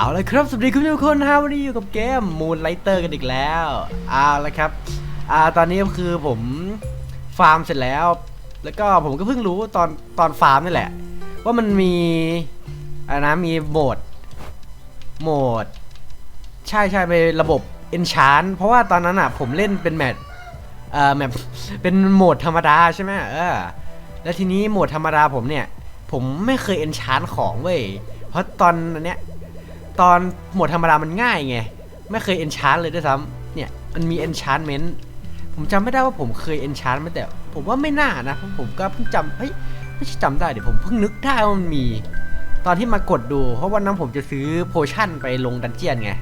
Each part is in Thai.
เอาละครับสวัสดีคุณทุกคนนะฮะวันนี้อยู่กับเกม Moonlighter กันอีกแล้วเอาละครับอ่าตอนนี้ก็คือผมฟาร์มเสร็จแล้ว แล้วก็ผมก็เพิ่งรู้ตอนตอนฟาร์มนี่แหละ ว่ามันมีอะไรนะมีโหมดโหมด ใช่ใช่เป็นระบบ Enchant เพราะว่าตอนนั้นอะผมเล่นเป็นแมทเอ่อแมทเป็นโหมดธรรมดาใช่ไหมเออแล้วทีนี้โหมดธรรมดาผมเนี่ย ผมไม่เคย Enchant ของเว้ยเพราะตอนเนี้ย ตอนโหมดธรรมดามันง่ายไง ไม่เคย enchant เลยด้วยซ้ำเนี่ยมันมี enchantment ผมจำไม่ได้ว่าผมเคย enchant ไหมแต่ ผมว่าไม่น่านะเพราะผมก็เพิ่งจำเฮ้ยไม่ใช่จำได้เดี๋ยวผมเพิ่งนึกได้ว่ามันมี ตอนที่มากดดู เพราะวันนั้นผมจะซื้อโพชั่นไปลงดันเจียนไง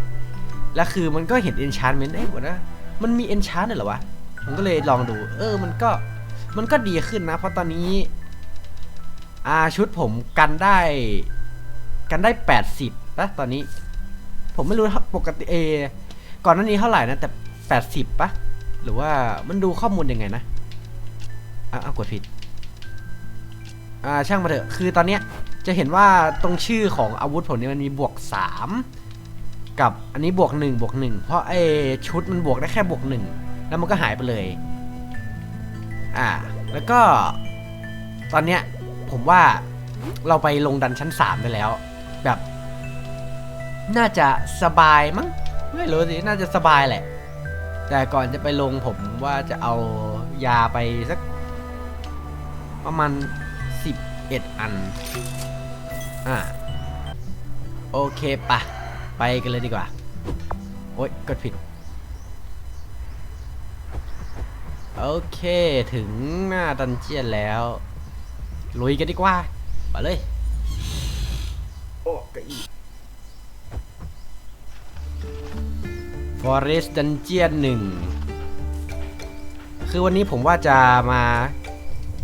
แล้วคือมันก็เห็น enchantment เอ้ยวันนะมันมี enchant ด้วยเหรอวะผมก็เลยลองดู เออมันก็มันก็ดีขึ้นนะ เพราะตอนนี้อาชุดผมกันได้ กันได้ 80 ปะตอนนี้ ผมไม่รู้ปกติเอก่อนหน้านี้เท่าไหร่นะแต่80ปะหรือว่ามันดูข้อมูลยังไงนะอะเอากดผิด อ่าช่างมาเถอะ คือตอนเนี้ยจะเห็นว่าตรงชื่อของอาวุธผมเนี่ยมันมีบวก3กับอันนี้บวก1บวก1เพราะไอชุดมันบวกได้แค่บวก1แล้วมันก็หายไปเลย อ่า แล้วก็ ตอนเนี้ยผมว่าเราไปลงดันชั้น3ได้แล้ว แบบ น่าจะสบายมั้งไม่รู้สิน่าจะสบายแหละ แต่ก่อนจะไปลงผมว่าจะเอายาไปสัก ประมาณ 11 อัน อ่าโอเคปะไปกันเลยดีกว่า โอ๊ยกดผิด โอเคถึงหน้าดันเจียนแล้ว ลุยกันดีกว่า ไปเลย โอ้กะอี Forest Dungeon หนึ่งคือวันนี้ผมว่าจะมา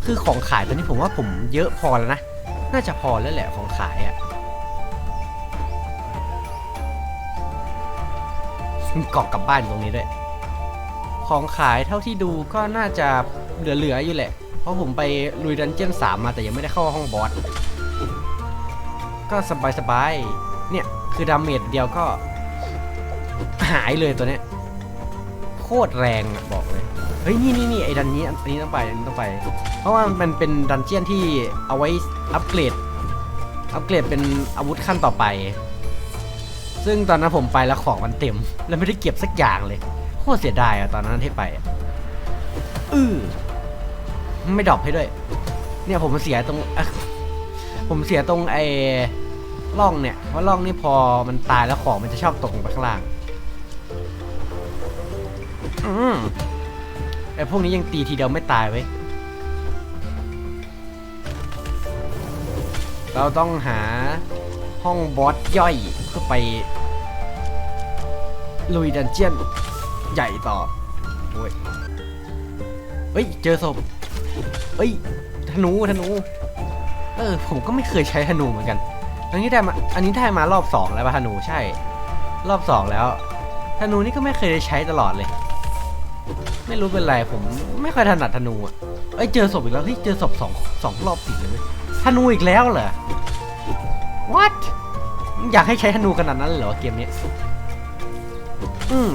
คือของขายตอนนี้ผมว่าผมเยอะพอแล้วนะ น่าจะพอแล้วแหละของขายอะ่ะกล่องกลับบ้านตรงนี้ด้วย ของขายเท่าที่ดูก็น่าจะเหลือๆอยู่แหละ เพราะผมไปลุยดันเจี้ยนสามมาแต่ยังไม่ได้เข้าห้องบอส ก็สบายๆ เนี่ย คือดาเมจเดียวก็ หายเลยตัวเนี้ยโคตรแรงอะบอกเลย เฮ้ยนี่นี่นี่ไอ้ดันนี้อันนี้ต้องไปอันนี้ต้องไป เพราะว่ามันเป็นดันเจียนที่เอาไว้อัปเกรด อัปเกรดเป็นอาวุธขั้นต่อไป ซึ่งตอนนั้นผมไปแล้วของมันเต็ม แล้วไม่ได้เก็บสักอย่างเลย โคตรเสียดายอะตอนนั้นที่ไปอือไม่ดรอปให้ด้วย เนี่ยผมเสียตรง ผมเสียตรงไอ้ร่องเนี่ย เพราะร่องนี่พอมันตายแล้วของมันจะชอบตกลงไปข้างล่าง อืมไอพวกนี้ยังตีทีเดียวไม่ตายเว้ย เราต้องหาห้องบอสย่อยเพื่อไปลุยดันเจียนใหญ่ต่อโอ้ยเฮ้ย เจอศพเฮ้ย ธนู ธนู เออ ผมก็ไม่เคยใช้ธนูเหมือนกัน อันนี้ได้มา อันนี้ได้มารอบสองแล้วป่ะธนู ใช่ รอบสองแล้ว ธนูนี่ก็ไม่เคยได้ใช้ตลอดเลย ไม่รู้เป็นไรผมไม่ค่อยถนัดธนูอะเอ้ยเจอศพอีกแล้วเฮ้ยเจอศพสองสองรอบติดเลยเว้ยธนูอีกแล้วเหรอ what อยากให้ใช้ธนูขนาดนั้นเลยเหรอเกมนี้อืม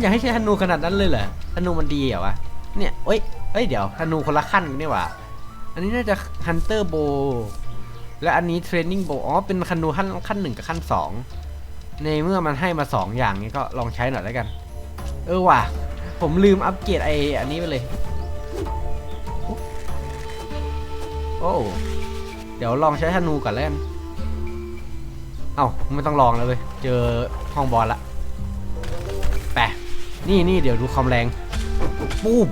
อยากให้ใช้ธนูขนาดนั้นเลยเหรอธนูมันดีเหรอวะเนี่ยเอ้ยเอ้ยเดี๋ยวธนูคนละขั้นนนี่หว่าอันนี้น่าจะ Hunter Bow และอันนี้ Training Bow อ๋อเป็นธนูขั้นขั้นหนึ่งกับขั้นสองในเมื่อมันให้มาสองอย่างนี้ก็ลองใช้หน่อยแล้วกัน เออว่ะ ผมลืมอัปเกรดไออันนี้ไปเลย โอ้เดี๋ยวลองใช้ธนูก่อนแล้วกันเอ้าไม่ต้องลองแล้วเว้ยเจอห้องบอลละแปะนี่นี่เดี๋ยวดูความแรงปูบ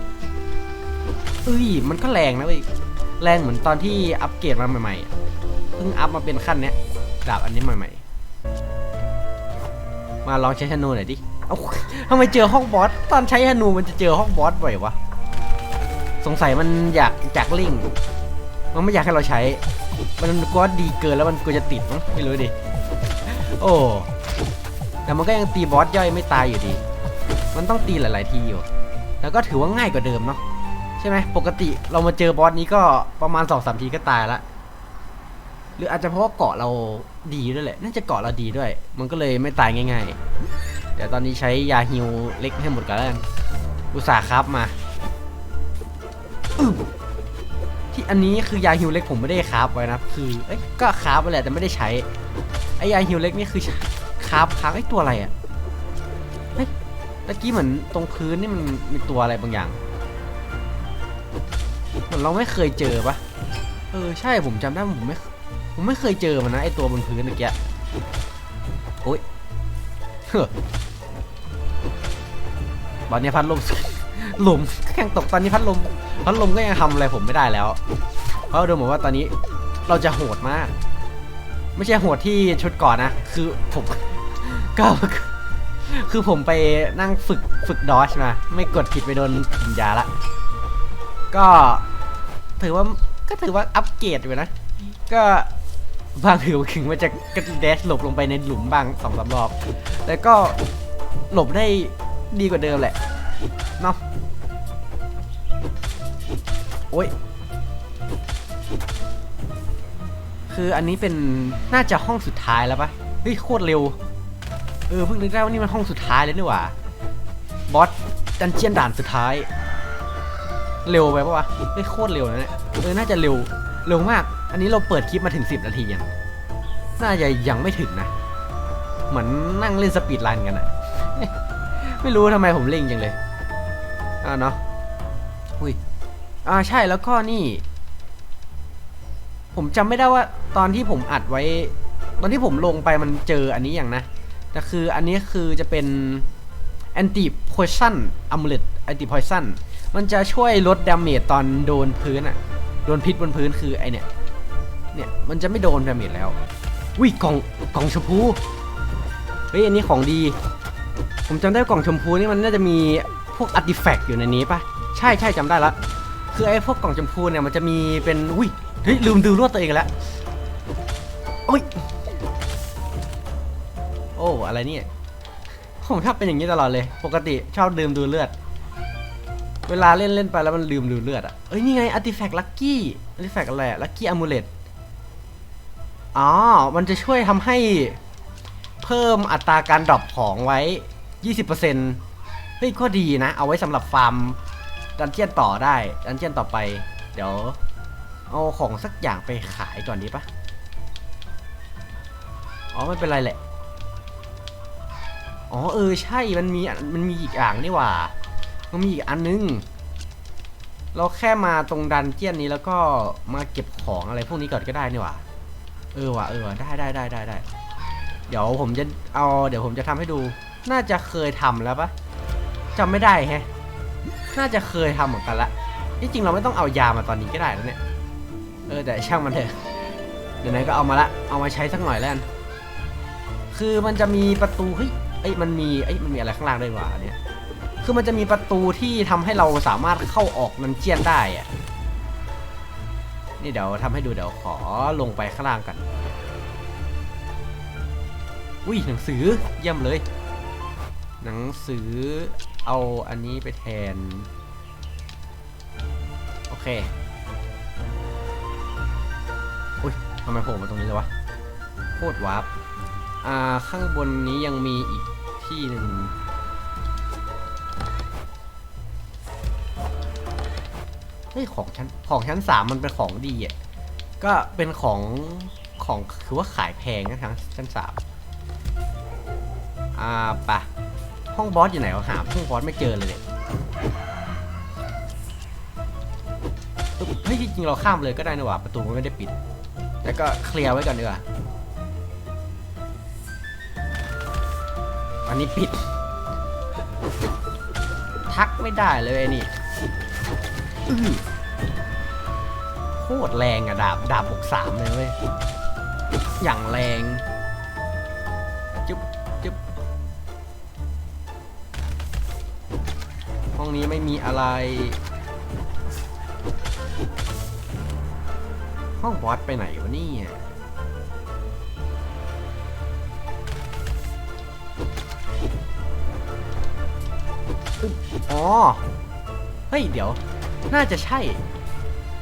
เอ้ยมันก็แรงนะเว้ยแรงเหมือนตอนที่อัปเกรดมาใหม่ๆเพิ่งอัพมาเป็นขั้นเนี้ยดาบอันนี้ใหม่ๆ มาลองใช้ธนูหน่อยดิ เอาทำไมเจอห้องบอสตอนใช้ธนูมันจะเจอห้องบอสบ่อยวะสงสัยมันอยากจากลิงมันไม่อยากให้เราใช้ มันกลัวดีเกินแล้วมันกลัวจะติดมั้งไม่รู้ดิโอ้แต่มันก็ยังตีบอสย่อยไม่ตายอยู่ดี มันต้องตีหลาย ๆ ทีอยู่แล้วก็ถือว่าง่ายกว่าเดิมเนาะใช่ไหมปกติเรามาเจอบอสนี้ก็ประมาณสองสามทีก็ตายละหรืออาจจะเพราะว่าเกาะเราดีด้วยแหละน่าจะเกาะเราดีด้วย มันก็เลยไม่ตายง่าย ๆ เดี๋ยวตอนนี้ใช้ยาฮิวเล็กให้หมดกันแล้วกันอุตส่าห์ครับมาที่อันนี้คือยาฮิวเล็กผมไม่ได้คราฟไว้นะคือเอ้ยก็คราฟไปแหละแต่ไม่ได้ใช้ไอยาฮิวเล็กนี่คือคราฟค้างไอตัวอะไรอะเฮ้ยตะกี้เหมือนตรงพื้นนี่มันมีตัวอะไรบางอย่างเหมือนเราไม่เคยเจอปะเออใช่ผมจำได้ผมไม่ผมไม่เคยเจอมันนะไอตัวบนพื้นเมื่อกี้โอ้ย ตอนนี้พัดลมหลุมแข่งตกตอนนี้พัดลมพัดลมก็ยังทำอะไรผมไม่ได้แล้ว เพราะดูเหมือนว่าตอนนี้เราจะโหดมาก ไม่ใช่โหดที่ชุดก่อนนะ คือผมก็คือผมไปนั่งฝึกฝึกดอชมา ไม่กดผิดไปโดนกินยาละ ก็ถือว่าก็ถือว่าอัปเกรดอยู่นะ ก็ บางถือถึงว่าจะกระเดชหลบลงไปในหลุมบางสองสามรอบ แล้วก็หลบได้ดีกว่าเดิมแหละเนาะโอ้ยคืออันนี้เป็นน่าจะห้องสุดท้ายแล้วปะเฮ้ยโคตรเร็ว เออเพิ่งนึกได้ว่านี่มันห้องสุดท้ายแล้วนี่หว่าบอสดันเจียนด่านสุดท้าย เร็วไปปะวะเฮ้ยโคตรเร็วนะเนี่ยเออน่าจะเร็วเร็วมาก อันนี้เราเปิดคลิปมาถึง 10 นาทียัง น่าจะยังไม่ถึงนะ เหมือนนั่งเล่นสปีดรันกันอะไม่รู้ทำไมผมเล่งจังเลย อ่าเนาะ อุ้ย อ่าใช่แล้วก็นี่ ผมจำไม่ได้ว่าตอนที่ผมอัดไว้ ตอนที่ผมลงไปมันเจออันนี้อย่างนะแต่คืออันนี้คือจะเป็น anti poison amulet anti poison มันจะช่วยลดดาเมจตอนโดนพื้นอะโดนพิษบนพื้นคือไอเนี่ย เนี่ยมันจะไม่โดนดาเมจแล้ววิกล่องกล่องชมพูเฮ้ยอันนี้ของดี ผมจำได้กล่องชมพูนี่มันน่าจะมีพวกอาร์ติแฟกต์อยู่ในนี้ปะใช่ใช่จำได้ละคือไอ้พวกกล่องชมพูเนี่ยมันจะมีเป็นอุ้ยเฮ้ยลืมดูรวดตัวเองแล้วโอ้ยโอ้อะไรเนี่ยผมชอบเป็นอย่างนี้ตลอดเลย ปกติชอบดื่มดูเลือด เวลาเล่นเล่นไปแล้วมันลืมดูเลือดอะเอ้ยนี่ไงอาร์ติแฟกต์ลัคกี้อาร์ติแฟกต์อะไรลัคกี้อะมูเลต อ๋อ มันจะช่วยทำให้เพิ่มอัตราการดรอปของไว้ 20%เฮ้ยก็ดีนะ เอาไว้สำหรับฟาร์มดันเจียนต่อได้ ดันเจียนต่อไป เดี๋ยว เอาของสักอย่างไปขายก่อนดีปะอ๋อไม่เป็นไรแหละ อ๋อเออใช่ มันมีมันมีอีกอย่างนี่หว่า มันมีอีกอันนึง เราแค่มาตรงดันเจียนนี้แล้วก็มาเก็บของอะไรพวกนี้ก่อนก็ได้นี่หว่า เออว่ะเออว่ะได้ได้ได้ได้ได้เดี๋ยวผมจะเอาเดี๋ยวผมจะทำให้ดู น่าจะเคยทำแล้วปะจำไม่ได้แฮะน่าจะเคยทำเหมือนกันละที่จริงเราไม่ต้องเอายามาตอนนี้ก็ได้แล้วเนี่ยเออแต่ช่างมันเถอะเดี๋ยวไหนก็เอามาละเอามาใช้สักหน่อยแล้วนคือมันจะมีประตูเฮ้ยเอ้ยมันมีเอ้ยมันมีอะไรข้างล่างด้วยวะเนี่ยคือมันจะมีประตูที่ทำให้เราสามารถเข้าออกนันเจียนได้อะ นี่เดี๋ยวทำให้ดูเดี๋ยวขอลงไปข้างล่างกัน อุ้ยหนังสือเยี่ยมเลย หนังสือเอาอันนี้ไปแทน โอเค อุ้ยทำไมโผล่มาตรงนี้เลยวะโคตรวาร์ปอ่าข้างบนนี้ยังมีอีกที่หนึ่ง ฮ้ยของชั้นของชั้นสามมันเป็นของดีอะก็เป็นของของคือว่าขายแพงนะทั้งชั้นสามอ่าปะห้องบอสอยู่ไหนวะหาห้องบอสไม่เจอเลยเนี่ยเฮ้ยจริงเราข้ามเลยก็ได้นะวะประตูมันไม่ได้ปิด แล้วก็เคลียร์ไว้ก่อนดีกว่าอันนี้ปิด ทักไม่ได้เลยไอ้นี่ อื้อโคตรแรงอะดาบ ดาบบวกสามเลยเว้ย อย่างแรง จุ๊บจุ๊บห้องนี้ไม่มีอะไร ห้องบอสไปไหนวะเนี่ยอ๋อ เฮ้ย เดี๋ยว น่าจะใช่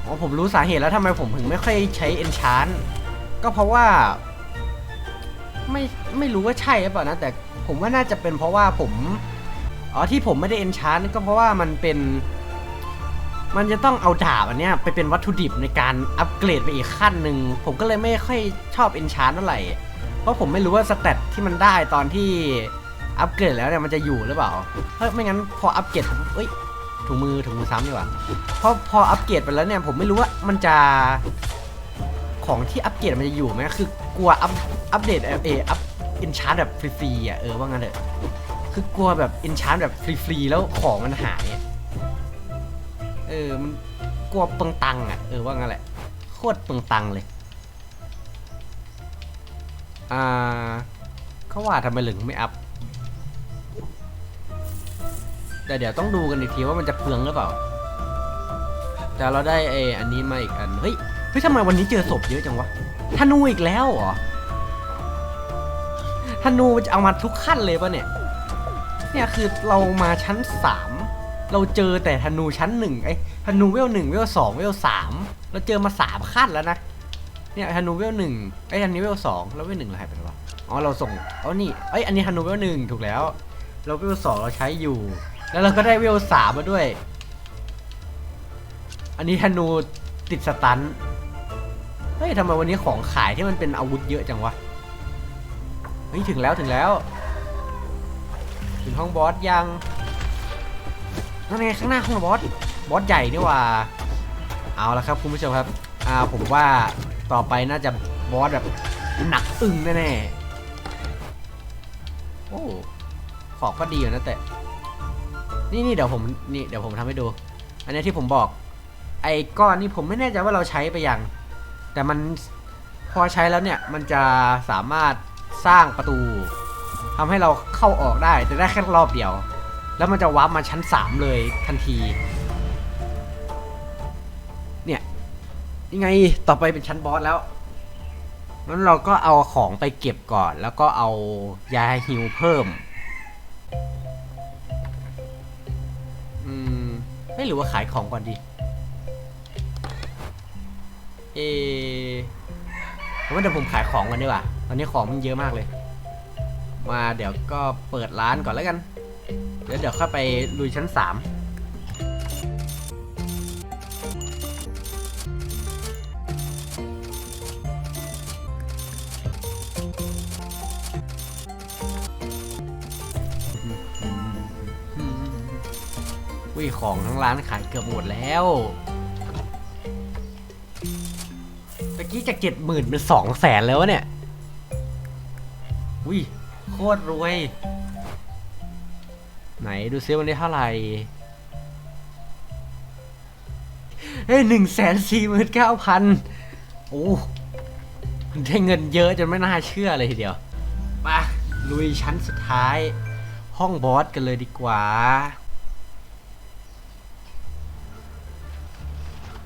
อ๋อผมรู้สาเหตุแล้วทำไมผมถึงไม่ค่อยใช้เอนชานก็เพราะว่า ไม่ไม่รู้ว่าใช่หรือเปล่านะ แต่ผมว่าน่าจะเป็นเพราะว่าผม อ๋อที่ผมไม่ได้เอนชานก็เพราะว่ามันเป็น มันจะต้องเอาดาบอันเนี้ยไปเป็นวัตถุดิบในการอัปเกรดไปอีกขั้นหนึ่งผมก็เลยไม่ค่อยชอบเอนชานเท่าไหร่เพราะผมไม่รู้ว่าสเตตที่มันได้ตอนที่อัปเกรดแล้วเนี่ยมันจะอยู่หรือเปล่าเพราะไม่งั้นพออัปเกรดผมเอ้ย ถุงมือถุงมือซ้ำดีกว่าเพราะพออัปเกรดไปแล้วเนี่ยผมไม่รู้ว่ามันจะของที่อัปเกรดมันจะอยู่ไหมคือกลัวอัปอัปเดตเอเออัปเอนชานแบบฟรีๆอะเออว่างั้นเถอะคือกลัวแบบเอนชานแบบฟรีๆแล้วของมันหายเออมันกลัวเปลืองตังอะเออว่างั้นแหละโคตรเปลืองตังเลยอ่าเขาว่าทำไมถึงไม่อัพ แต่เดี๋ยวต้องดูกันอีกทีว่ามันจะเปลืองหรือเปล่า แต่เราได้ไออันนี้มาอีกอัน เฮ้ย เฮ้ยทำไมวันนี้เจอศพเยอะจังวะธนูอีกแล้วเหรอธนูจะเอามาทุกขั้นเลยปะเนี่ย เนี่ยคือเรามาชั้นสามเราเจอแต่ธนูชั้นหนึ่งไอ้ธนูเวลหนึ่งเวลสองเวลสามเราเจอมาสามขั้นแล้วนะเนี่ยฮันนูเวลหนึ่งไอ้ยอันนี้เวลสองแล้วเวลหนึ่งเราหายไปแล้วอ๋อเราส่งอ๋อนี่เอ้ยอันนี้ฮันนูเวลหนึ่งถูกแล้วเราเวลสองเราใช้อยู่ แล้วเราก็ได้เวลสามมาด้วย อันนี้ฮันนูติดสตัน เฮ้ยทำไมวันนี้ของขายที่มันเป็นอาวุธเยอะจังวะ เฮ้ยถึงแล้วถึงแล้ว ถึงห้องบอสยังนั่นไงข้างหน้าห้องบอส บอสใหญ่นี่ว่า เอาละครับคุณผู้ชมครับ อ่าผมว่าต่อไปน่าจะบอสแบบหนักอึ้งแน่ๆ โอ้ ของก็ดีอยู่นะแต่ นี่นี่เดี๋ยวผมนี่เดี๋ยวผมทำให้ดู อันนี้ที่ผมบอก ไอ้ก้อนนี่ผมไม่แน่ใจว่าเราใช้ไปยัง แต่มันพอใช้แล้วเนี่ยมันจะสามารถสร้างประตูทำให้เราเข้าออกได้แต่ได้แค่รอบเดียว แล้วมันจะวาร์ปมาชั้น 3 เลยทันที เนี่ยยังไงต่อไปเป็นชั้นบอสแล้วนั้นเราก็เอาของไปเก็บก่อน แล้วก็เอายาฮิวเพิ่ม หรือว่าขายของก่อนดีเออผมว่าเดี๋ยวผมขายของกันดีกว่าตอนนี้ของมันเยอะมากเลย มาเดี๋ยวก็เปิดร้านก่อนแล้วกัน เดี๋ยวเดี๋ยวเข้าไปลุยชั้นสาม วิของทั้งร้านขายเกือบหมดแล้วตะกี้จากเจ็ดหมื่นเป็นสองแสนแล้วเนี่ยวิโคตรรวย ไหนดูซิวันนี้เท่าไหร่ เฮ้ยหนึ่งแสนสี่หมื่นเก้าพันโอ้ได้เงินเยอะจนไม่น่าเชื่อเลยทีเดียวมาลุยชั้นสุดท้าย ห้องบอสกันเลยดีกว่า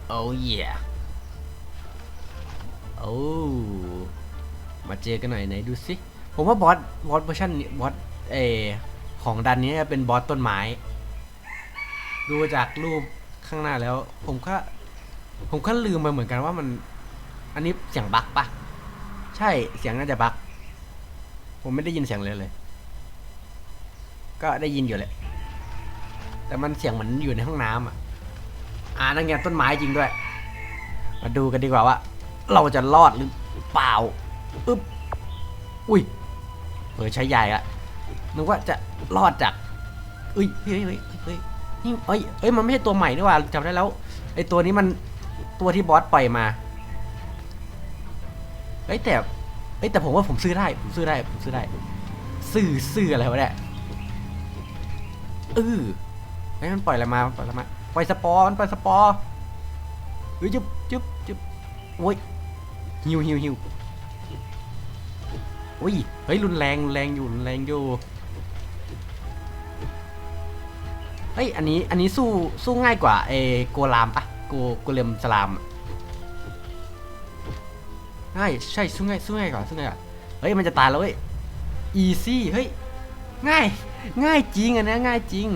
โอ้ยโอ้มาเจอกันหน่อยไหนดูสิ ผมว่าบอสบอสเวอร์ชันนี้บอสเอของดันนี้จะเป็นบอสต้นไม้ ดูจากรูปข้างหน้าแล้ว ผมก็ ผมก็ลืมไปเหมือนกันว่ามัน อันนี้เสียงบั๊กปะใช่เสียงน่าจะบั๊กผมไม่ได้ยินเสียงเลยเลย ก็ได้ยินอยู่แหละแต่มันเสียงเหมือนอยู่ในห้องน้ำอะ อ่านั่นไงต้นไม้จริงด้วย มาดูกันดีกว่าว่า เราจะรอดหรือเปล่าอึ๊บอุ้ยเผอใช้ใหญ่อะนึกว่าจะรอดจากเอ้ยเฮ้ยเฮ้ยเฮ้ยนี่เอ้ยเอ้ยมันไม่ใช่ตัวใหม่นี่ว่าจำได้แล้วไอตัวนี้มันตัวที่บอสปล่อยมาเฮ้ยแต่เฮ้ยแต่ผมว่าผมซื้อได้ผมซื้อได้ผมซื้อได้ ซื้อซื้ออะไรวะเนี่ยเออเฮ้มันปล่อยอะไรมาปล่อยอะไรมา ปล่อยสปอร์มันปล่อยสปอร์เฮ้ยจุ๊บจุ๊บจุ๊บโอ้ยฮิวฮิวฮิวโอ้ยเฮ้ยรุนแรงรุนแรงอยู่รุนแรงอยู่เฮ้ยอันนี้อันนี้สู้สู้ง่ายกว่าเอโกลามปะโกโกเลมสลามง่ายใช่สู้ง่ายสู้ง่ายกว่าสู้ง่ายกว่าเฮ้ยมันจะตายแล้วเว้ยอีซี่เฮ้ยง่ายง่ายจริงอันนี้ง่ายจริง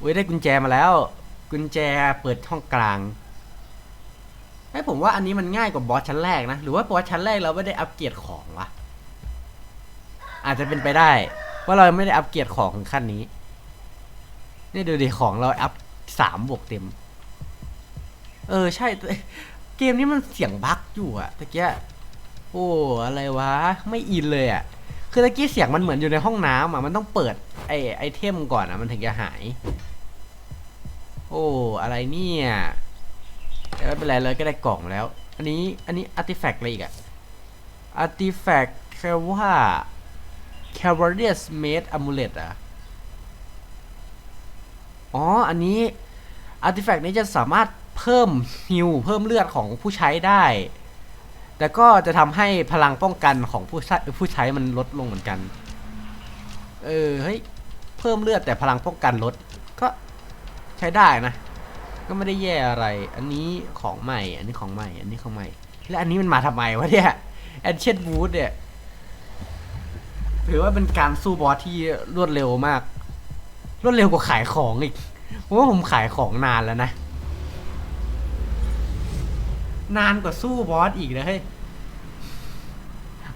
เว้ยได้กุญแจมาแล้ว กุญแจเปิดห้องกลางให้ผมว่าอันนี้มันง่ายกว่าบอสชั้นแรกนะ หรือว่าบอสชั้นแรกเราไม่ได้อัปเกรดของวะอาจจะเป็นไปได้ว่าเราไม่ได้อัปเกรดของถึงขั้นนี้ นี่ดูดิของเราอัพสามบวกเต็ม เออใช่ เกมนี้มันเสียงบั๊กอยู่อะตะเกียโอ้อะไรวะ ไม่อินเลยอะคือตะกี้เสียงมันเหมือนอยู่ในห้องน้ำอะมันต้องเปิดไอไอเทมก่อนอะมันถึงจะหาย โอ้ อะไรเนี่ยแต่ไม่เป็นไรเลยก็ได้กล่องแล้ว อันนี้ อันนี้อาร์ติแฟกต์อะไรอีกอะอาร์ติแฟกต์แค่ว่า Cavaliers Made Amulet อะอ๋อ อันนี้อาร์ติแฟกต์นี้จะสามารถเพิ่มฮิวเพิ่มเลือดของผู้ใช้ได้ แต่ก็จะทำให้พลังป้องกันของผู้ใช้ผู้ใช้มันลดลงเหมือนกัน เออ เฮ้ย เพิ่มเลือดแต่พลังป้องกันลด ใช้ได้นะ ก็ไม่ได้แย่อะไร อันนี้ของใหม่ อันนี้ของใหม่ อันนี้ของใหม่ และอันนี้มันมาทำไมวะเนี่ยแอนเชนบูธเนี่ยถือว่าเป็นการสู้บอสที่รวดเร็วมาก รวดเร็วกว่าขายของอีกผมว่าผมขายของนานแล้วนะ นานกว่าสู้บอสอีกนะเฮ้ย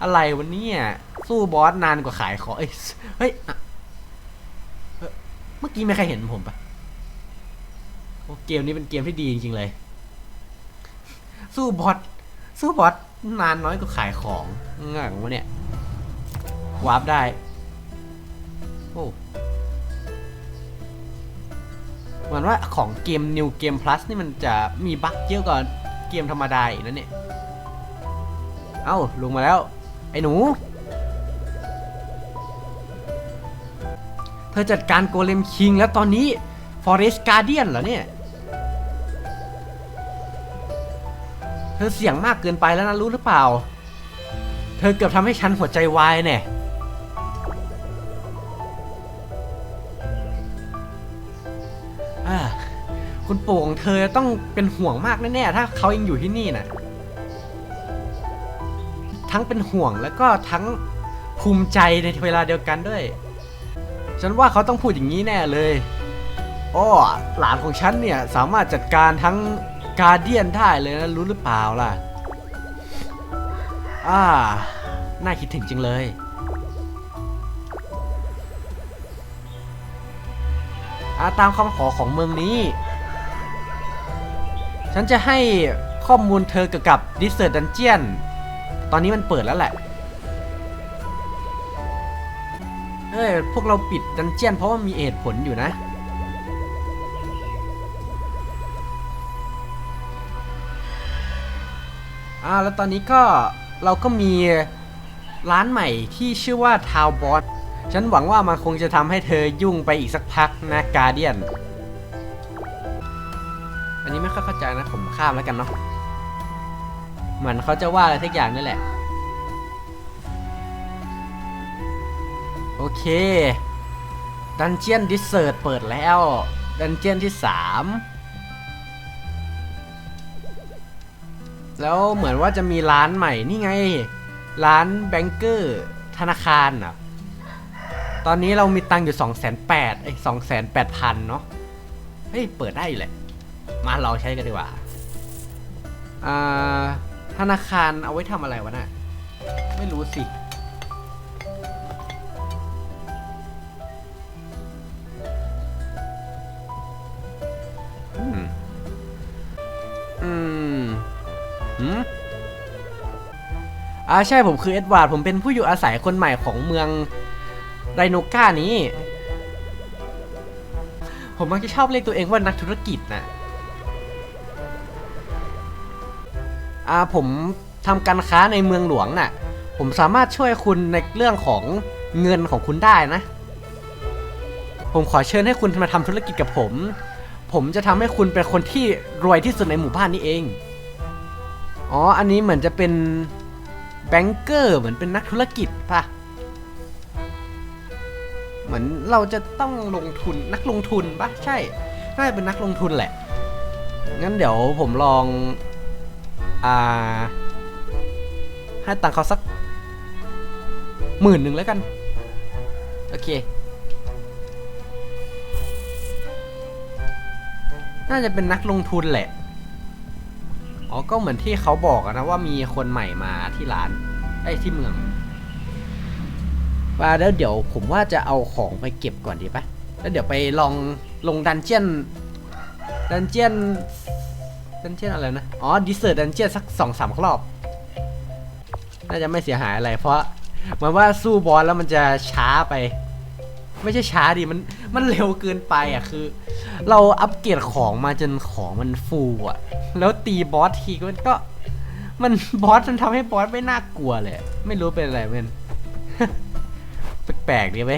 อะไรวันนี้สู้บอสนานกว่าขายของเฮ้ยเมื่อกี้ไม่ใครเห็นผมปะ เกมนี้เป็นเกมที่ดีจริงๆเลย สู้บอสสู้บอสนานน้อยกว่าขายของง่างวะเนี่ยวาร์ปได้ โอ้เหมือนว่าของเกม New Game Plus นี่มันจะมีบั๊กเยอะกว่าเกมธรรมดาอีกนะเนี่ย เอ้า ลงมาแล้ว ไอ้หนู เธอจัดการโกเลมคิงแล้วตอนนี้ Forest Guardian เหรอเนี่ย เธอเสี่ยงมากเกินไปแล้วนะรู้หรือเปล่า เธอเกือบทำให้ฉันหัวใจวายเนี่ย คุณปู่ของเธอต้องเป็นห่วงมากแน่ๆ ถ้าเขายังอยู่ที่นี่นะทั้งเป็นห่วงแล้วก็ทั้งภูมิใจในเวลาเดียวกันด้วย ฉันว่าเขาต้องพูดอย่างนี้แน่เลยอ้อหลานของฉันเนี่ยสามารถจัดการทั้ง การเดียนได้เลยนะรู้หรือเปล่าล่ะ อ่า น่าคิดถึงจังเลย อาตามคำขอของเมืองนี้ ฉันจะให้ข้อมูลเธอเกี่ยวกับดิสเซอร์ดันเจียน ตอนนี้มันเปิดแล้วแหละเอ้ย พวกเราปิดดันเจียนเพราะว่ามีเหตุผลอยู่นะ อ่าแล้วตอนนี้ก็เราก็มีร้านใหม่ที่ชื่อว่าทาวบอสฉันหวังว่ามันคงจะทำให้เธอยุ่งไปอีกสักพักนะกาเดียน อันนี้ไม่ค่อยเข้าใจนะผมข้ามแล้วกันเนาะเหมือนเขาจะว่าอะไรสักอย่างนี่แหละ โอเค ดันเจียนดิเซิร์ตเปิดแล้ว ดันเจียนที่ 3 แล้วเหมือนว่าจะมีร้านใหม่นี่ไง ร้านแบงเกอร์ธนาคารอะ ตอนนี้เรามีตังค์อยู่2 8 0 0 0ไอ้สองแสนแปดพันเนาะเฮ้ย เปิดได้อยู่แหละ มาเราใช้กันดีกว่า อ่า ธนาคารเอาไว้ทำอะไรวะน่ะ ไม่รู้สิ อ่าใช่ผมคือเอ็ดวาร์ดผมเป็นผู้อยู่อาศัยคนใหม่ของเมืองไรโนก้านี้ ผมมักจะชอบเรียกตัวเองว่านักธุรกิจนะอ่าผมทำการค้าในเมืองหลวงน่ะ ผมสามารถช่วยคุณในเรื่องของเงินของคุณได้นะ ผมขอเชิญให้คุณมาทำธุรกิจกับผม ผมจะทำให้คุณเป็นคนที่รวยที่สุดในหมู่บ้านนี้เอง อ๋อ อันนี้เหมือนจะเป็น บงเกอร์เหมือนเป็นนักธุรกิจป่ะ เหมือนเราจะต้องลงทุนนักลงทุนป่ะ ใช่ น่าจะเป็นนักลงทุนแหละ งั้นเดี๋ยวผมลอง อ่า ให้ตังเขาสักหมื่นหนึ่งแล้วกัน โอเค น่าจะเป็นนักลงทุนแหละ อ๋อก็เหมือนที่เขาบอกนะว่ามีคนใหม่มาที่ร้านไอ้ที่เมืองว่าแล้วเดี๋ยวผมว่าจะเอาของไปเก็บก่อนดีปะแล้วเดี๋ยวไปลองลงดันเจียนดันเจียนดันเจียนอะไรนะ อ๋อดิเซอร์ดันเจียนสักสองสามรอบ น่าจะไม่เสียหายอะไร เพราะเหมือนว่าสู้บอสแล้วมันจะช้าไป ไม่ใช่ช้าดิมัน มันเร็วเกินไปอะคือ เราอัปเกรดของมาจนของมันฟูอะ แล้วตีบอสทีก็มันก็ มันบอสมันทำให้บอสไม่น่ากลัวเลยไม่รู้เป็นอะไรเป็นแปลกๆดีไหม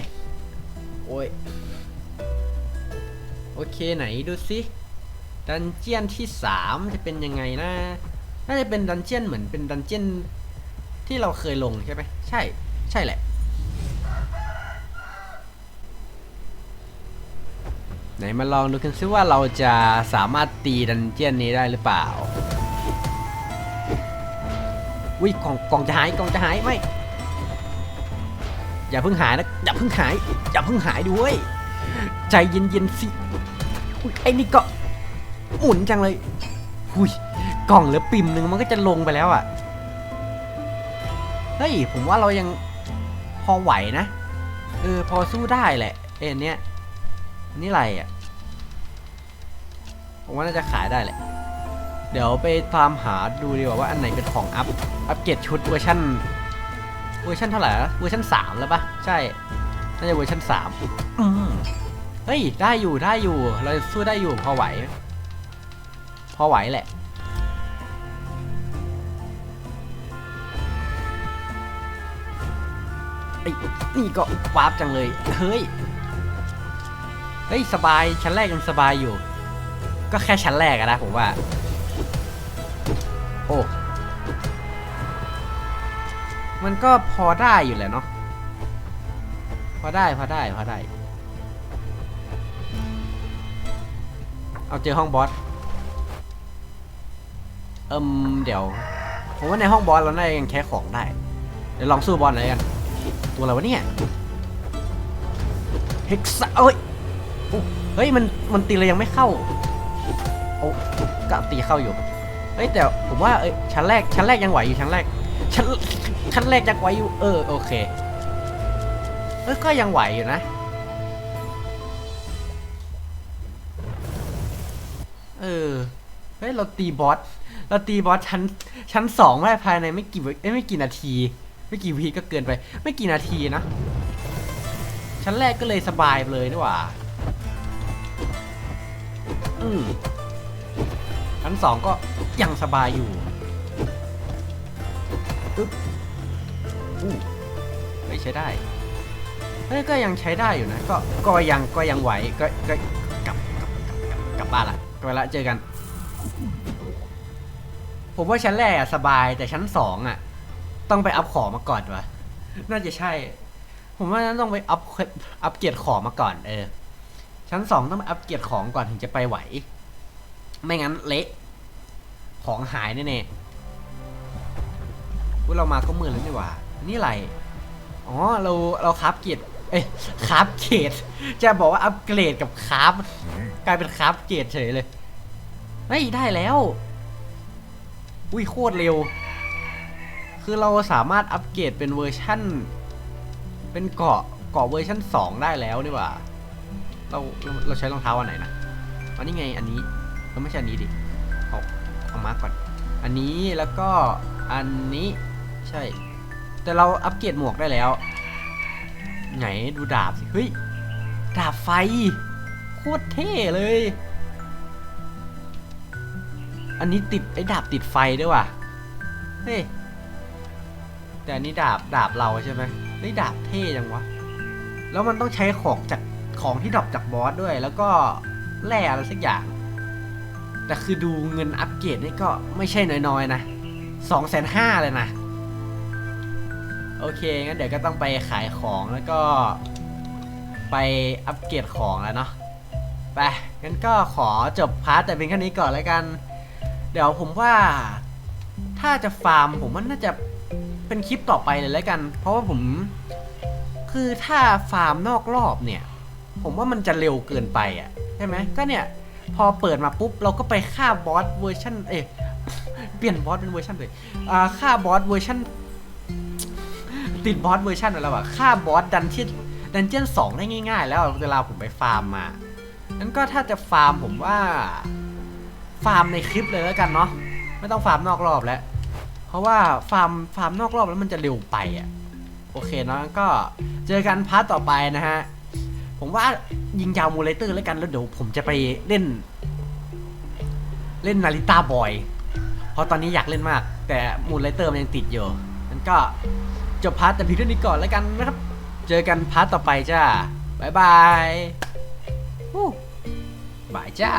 โอ้ยโอเคไหนดูสิดันเจียนที่สามจะเป็นยังไงนะน่าจะเป็นดันเจียนเหมือนเป็นดันเจียนที่เราเคยลงใช่ไหมใช่ ใช่แหละ ไหนมาลองดูกันซิว่าเราจะสามารถตีดันเจียนนี้ได้หรือเปล่าวิกล่องกล่องจะหายกล่องจะหายไม่อย่าเพิ่งหายนะอย่าเพิ่งหายอย่าเพิ่งหายด้วยใจเย็นๆสิอุ๊ยไอ้นี่ก็หมุนจังเลยหุยกล่องเหลือปิ่มหนึ่งมันก็จะลงไปแล้วอะเฮ้ยผมว่าเรายังพอไหวนะเออพอสู้ได้แหละเอ็นเนี้ย นี่ไรอะ ผมว่าน่าจะขายได้แหละ เดี๋ยวไปตามหาดูดีกว่าว่าอันไหนเป็นของอัพ อัปเกรดชุดเวอร์ชันเวอร์ชันเท่าไหร่ละเวอร์ชันสามแล้วปะใช่ น่าจะเวอร์ชันสามอืมเฮ้ย ได้อยู่ได้อยู่ เราสู้ได้อยู่พอไหว พอไหวแหละไอ้นี่ก็วาร์ปจังเลย เฮ้ย เฮ้ยสบายชั้นแรกยังสบายอยู่ ก็แค่ชั้นแรกอะนะผมว่า โอ้ มันก็พอได้อยู่แหละเนาะ พอได้พอได้พอได้ เอาเจอห้องบอส เอิมเดี๋ยว ผมว่าในห้องบอสเราน่าจะยังแค่ของได้ เดี๋ยวลองสู้บอสหน่อยกัน ตัวอะไรวะเนี่ย เฮกซ์เอ้ย อุ๊ยเฮ้ยมันมันตีเลยยังไม่เข้าโอ้กะตีเข้าอยู่เฮ้ยแต่ผมว่าเอ้ยชั้นแรกชั้นแรกยังไหวอยู่ชั้นแรกชั้นชั้นแรกยังไหวอยู่เออโอเคเออก็ยังไหวอยู่นะเออเฮ้ยเราตีบอสเราตีบอสชั้นชั้นสองได้ภายในไม่กี่เอ้ยไม่กี่นาที ไม่กี่วิก็เกินไป ไม่กี่นาทีนะ ชั้นแรกก็เลยสบายเลยนี่หว่า อืมชั้นสองก็ยังสบายอยู่อึ๊บอู้เฮ้ยใช้ได้เฮ้ยก็ยังใช้ได้อยู่นะ ก็ก็ยังก็ยังไหวก็ก็กลับกลับกลับกลับบ้านละไปละเจอกัน ผมว่าชั้นแรกอะสบายแต่ชั้นสองอะต้องไปอัพของมาก่อนวะน่าจะใช่ ผมว่านั้นต้องไปอัพอัพเกียรติของมาก่อนเออ ชั้นสองต้องอัพเกรติของก่อนถึงจะไปไหว ไม่งั้นเละของหายแน่ๆพวกเรามาก็มือแล้วนี่หว่า นี่อะไร อ๋อ เรา เราคราฟเกรติเอ้ยคราฟเกรติจะบอกว่าอัปเกรดกับคราฟกลายเป็นคราฟเกรติเฉยเลยเฮ้ยได้แล้ว อุ้ยโคตรเร็ว คือเราสามารถอัปเกรดเป็นเวอร์ชั่น เป็นเกาะเกาะเวอร์ชั่น 2 ได้แล้วนี่หว่า เราเราเราใช้รองเท้าอันไหนนะอันนี้ไงอันนี้ก็ไม่ใช่อันนี้ดิเอาเอามากก่อน อันนี้แล้วก็อันนี้ใช่ แต่เราอัปเกรดหมวกได้แล้ว ไหนดูดาบสิเฮ้ยดาบไฟโคตรเท่เลย อันนี้ติดไอ้ดาบติดไฟด้วยว่ะเฮ้ยแต่อันนี้ดาบดาบเราใช่ไหมเฮ้ยดาบเท่จังวะแล้วมันต้องใช้ของจาก ของที่ดรอปจากบอสด้วย แล้วก็แร่อะไรสักอย่าง แต่คือดูเงินอัปเกรดนี่ก็ไม่ใช่น้อยๆนะสองแสนห้าเลยนะ โอเค งั้นเดี๋ยวก็ต้องไปขายของแล้วก็ ไปอัปเกรดของแล้วเนาะไปงั้นก็ขอจบพาร์ทแต่เป็นแค่นี้ก่อนแล้วกัน เดี๋ยวผมว่าถ้าจะฟาร์มผมว่าน่าจะเป็นคลิปต่อไปเลยแล้วกัน เพราะว่าผม คือถ้าฟาร์มนอกรอบเนี่ย ผมว่ามันจะเร็วเกินไปอะใช่ไหมก็เนี่ย พอเปิดมาปุ๊บ เราก็ไปฆ่าบอสเวอร์ชันเอ๊ะเปลี่ยนบอสเป็นเวอร์ชันเลยอ่าฆ่าบอสเวอร์ชันติดบอสเวอร์ชันไปแล้วอะฆ่าบอสดันเจียนดันเจียนสองได้ง่าย ๆ แล้วเวลาผมไปฟาร์มมานั้นก็ถ้าจะฟาร์มผมว่า ฟาร์มในคลิปเลยแล้วกันเนาะไม่ต้องฟาร์มนอกรอบแล้ว เพราะว่าฟาร์มฟาร์มนอกรอบแล้วมันจะเร็วไปอะ่ะ โอเคเนาะก็เจอกันพาร์ทต่อไปนะฮะ ผมว่ายิงยาวมูเลเตอร์แล้วกันแล้วเดี๋ยวผมจะไปเล่น เล่นนาริตาบอย เพราะตอนนี้อยากเล่นมาก แต่มูเลเตอร์มันยังติดอยู่นั้นก็จบพาร์ทแต่เพียงเท่านี้ก่อนแล้วกันนะครับ เจอกันพาร์ทต่อไปจ้าบายบายฮู้บายจ้า